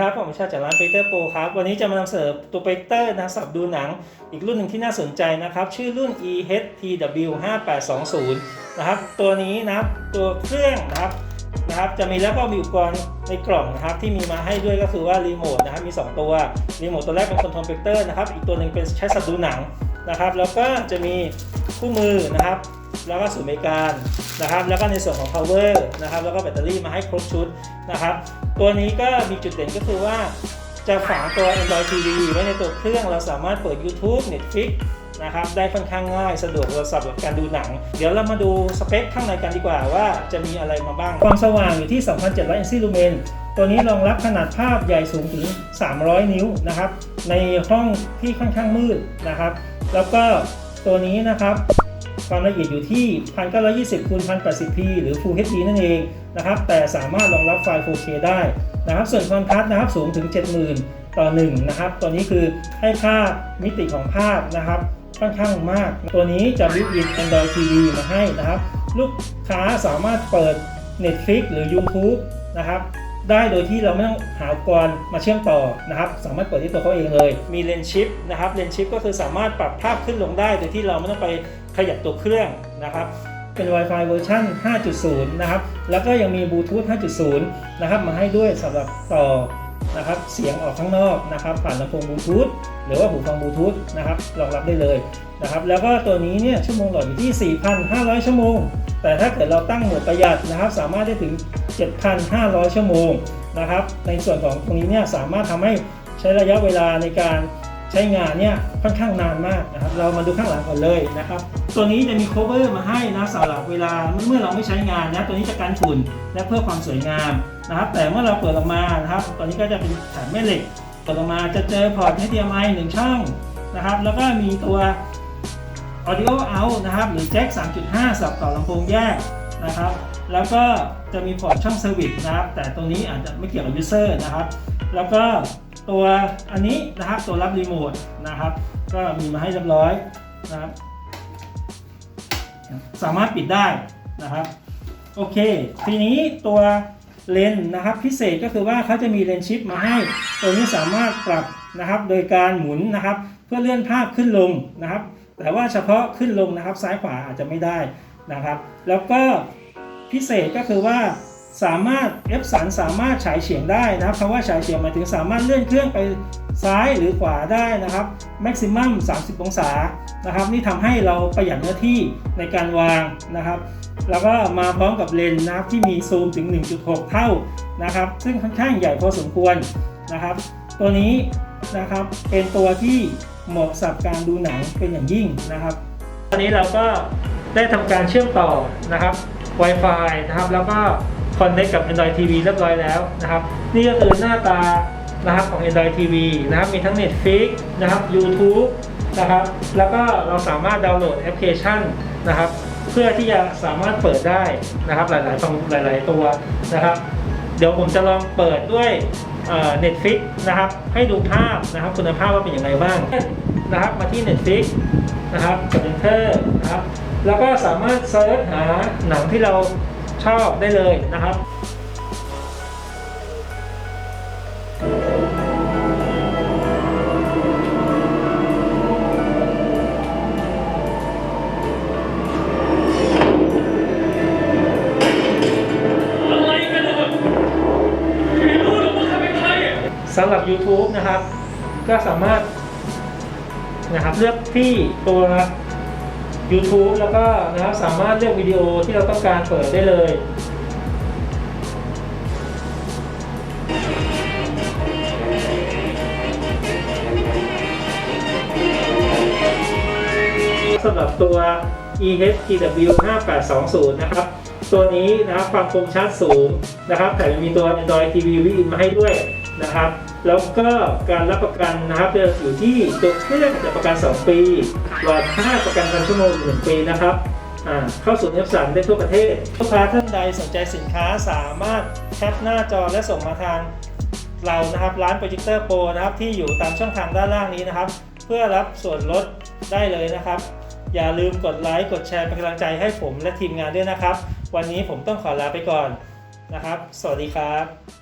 ครับผมชาจากร้านเปเตอร์โปรครับ วันนี้จะมานำเสนอตัวเปเตอร์นะสับดูหนังอีกรุ่นหนึ่งที่น่าสนใจนะครับ ชื่อรุ่น EHPW 5820 นะครับ ตัวนี้นะครับตัวเครื่องนะครับนะครับ จะมีแล้วก็มีอุปกรณ์ในกล่องนะครับ ที่มีมาให้ด้วยก็คือว่ารีโมทนะครับ มี 2 ตัวรีโมทตัวแรกเป็นคอนโทรลเปเตอร์นะครับ อีกตัวหนึ่งเป็นใช้สับดูหนังนะครับ แล้วก็จะมีคู่มือนะครับแล้วก็ศูนย์บริการนะครับ แล้วก็ในส่วนของ power นะครับ แล้วก็แบตเตอรี่มาให้ครบชุดนะครับ ตัวนี้ก็มีจุดเด่นก็คือว่า จะฝังตัว Android TV ไว้ในตัวเครื่องเราสามารถเปิด YouTube Netflix นะครับได้ค่อนข้างง่ายสะดวกสำหรับการดูหนัง เดี๋ยวเรามาดูสเปคข้างในกันดีกว่าว่าจะมีอะไรมาบ้าง ความสว่างอยู่ที่ 2,700อินซีลูเมนตัวนี้รองรับขนาดภาพใหญ่สูงถึง 300 นิ้วนะครับ ในห้องที่ค่อนข้างมืดนะครับ แล้วก็ตัวนี้นะครับ ความละเอียดอยู่ที่ 1920คูณ 1080p หรือ Full HD นั่นเองนะครับ แต่สามารถรองรับไฟล์ 4K ได้นะครับ ส่วนคอนทราสต์นะครับสูงถึง 70,000 ต่อ 1 นะครับ ตัวนี้คือให้ภาพมิติของภาพนะครับค่อนข้างมาก ตัวนี้จะ built-in Android TV มาให้นะครับ ลูกค้าสามารถเปิด Netflix หรือ YouTube นะครับได้โดยที่เราไม่ต้องหาอุปกรณ์มาเชื่อมต่อนะครับ สามารถเปิดที่ตัวเขาเองเลย มีเลนชิปนะครับเลนชิปก็คือสามารถปรับภาพขึ้นลงได้ โดยที่เราไม่ต้องไป ขยับตัวเครื่องนะครับ เป็น Wi-Fi เวอร์ชัน5.0 นะครับ แล้วก็ยังมีบลูทูธ5.0 นะครับ มาให้ด้วยสำหรับต่อนะครับ เสียงออกข้างนอกนะครับ ผ่านลำโพงบลูทูธหรือว่าหูฟังบลูทูธนะครับ รองรับได้เลยนะครับ แล้วก็ตัวนี้เนี่ยชั่วโมงหลอดอยู่ที่ 4,500 ชั่วโมง แต่ถ้าเกิดเราตั้งโหมดประหยัดนะครับ สามารถได้ถึง 7,500 ชั่วโมงนะครับ ในส่วนของตรงนี้เนี่ยสามารถทำให้ใช้ระยะเวลาในการใช้งานเนี่ยค่อนข้างนานมากนะครับ เรามาดูข้างหลังก่อนเลยนะครับ ตัวนี้จะมี cover มาให้นะสำหรับเวลาเมื่อเราไม่ใช้งานนะตัวนี้จะกันฝุ่นและเพื่อความสวยงามนะครับ แต่เมื่อเราเปิดออกมานะครับตัวนี้ก็จะเป็นแผ่นแม่เหล็กเปิดออกมาจะเจอพอร์ต HDMI หนึ่งช่องนะครับ แล้วก็มีตัว audio out นะครับ หรือแจ็ค3.5สับต่อลำโพงแยกนะครับ แล้วก็จะมีพอร์ตช่องเซอร์วิสนะครับ แต่ตรงนี้อาจจะไม่เกี่ยวกับ user นะครับ แล้วก็ตัวอันนี้นะครับตัวรับรีโมทนะครับ ก็มีมาให้เรียบร้อยนะครับ สามารถปิดได้นะครับโอเค ทีนี้ตัวเลนนะครับพิเศษก็คือว่าเขาจะมีเลนชิปมาให้ ตัวนี้สามารถปรับนะครับโดยการหมุนนะครับ เพื่อเลื่อนภาพขึ้นลงนะครับ แต่ว่าเฉพาะขึ้นลงนะครับซ้ายขวาอาจจะไม่ได้นะครับ แล้วก็พิเศษก็คือว่า สามารถ F สันสามารถฉายเฉียงได้นะครับคำว่าฉายเฉียงหมายถึงสามารถเลื่อนเครื่องไปซ้ายหรือขวาได้นะครับ maximum 30 องศานะครับ นี่ทำให้เราประหยัดเนื้อที่ในการวางนะครับ แล้วก็มาพร้อมกับเลนส์นะครับที่มีซูมถึง 1.6 เท่านะครับ ซึ่งค่อนข้างใหญ่พอสมควรนะครับ ตัวนี้นะครับเป็นตัวที่เหมาะสำหรับการดูหนังเป็นอย่างยิ่งนะครับ ตอนนี้เราก็ได้ทำการเชื่อมต่อนะครับ Wi-Fi นะครับแล้วก็ อนเนคกับ Android TV เรียบร้อยแล้วนะครับ นี่ก็คือหน้าตานะครับของ Android TV นะครับ มีทั้ง Netflix นะครับ YouTube นะครับ แล้วก็เราสามารถดาวน์โหลดแอปพลิเคชันนะครับ เพื่อที่จะสามารถเปิดได้นะครับ หลายๆฟังหลาย ๆ ตัวนะครับ เดี๋ยวผมจะลองเปิดด้วยเน็ตฟิกนะครับ ให้ดูภาพนะครับ คุณภาพว่าเป็นยังไงบ้างนะครับ มาที่ Netflix นะครับกด Enter นะครับ แล้วก็สามารถเซิร์ชหาหนังที่เรา ชอบได้เลยนะครับอะไรกันเนี่ยไม่รู้หรอกว่าใครเป็นใครอะสำหรับ YouTube นะครับ ก็สามารถนะครับเลือกที่ตัว YouTube แล้วก็นะครับสามารถเลือกวิดีโอที่เราต้องการเปิดได้เลย สำหรับตัว EHTW 5820 นะครับ ตัวนี้นะครับความคมชัดสูงนะครับแต่ยังมีตัว Android TV Win มาให้ด้วยนะครับ แล้วก็การรับประกันนะครับจะอยู่ที่ตัวเครื่องจะประกัน 2 ปีหลอด5ประกันพันชั่วโมงอยู่1ปีนะครับเข้าสู่เอฟสันได้ทั่วประเทศ ลูกค้าท่านใดสนใจสินค้าสามารถแคปหน้าจอและส่งมาทางเรานะครับร้านโปรเจคเตอร์โปรนะครับที่อยู่ตามช่องทางด้านล่างนี้นะครับ เพื่อรับส่วนลดได้เลยนะครับ อย่าลืมกดไลค์กดแชร์เป็นกำลังใจให้ผมและทีมงานด้วยนะครับ วันนี้ผมต้องขอลาไปก่อนนะครับ สวัสดีครับ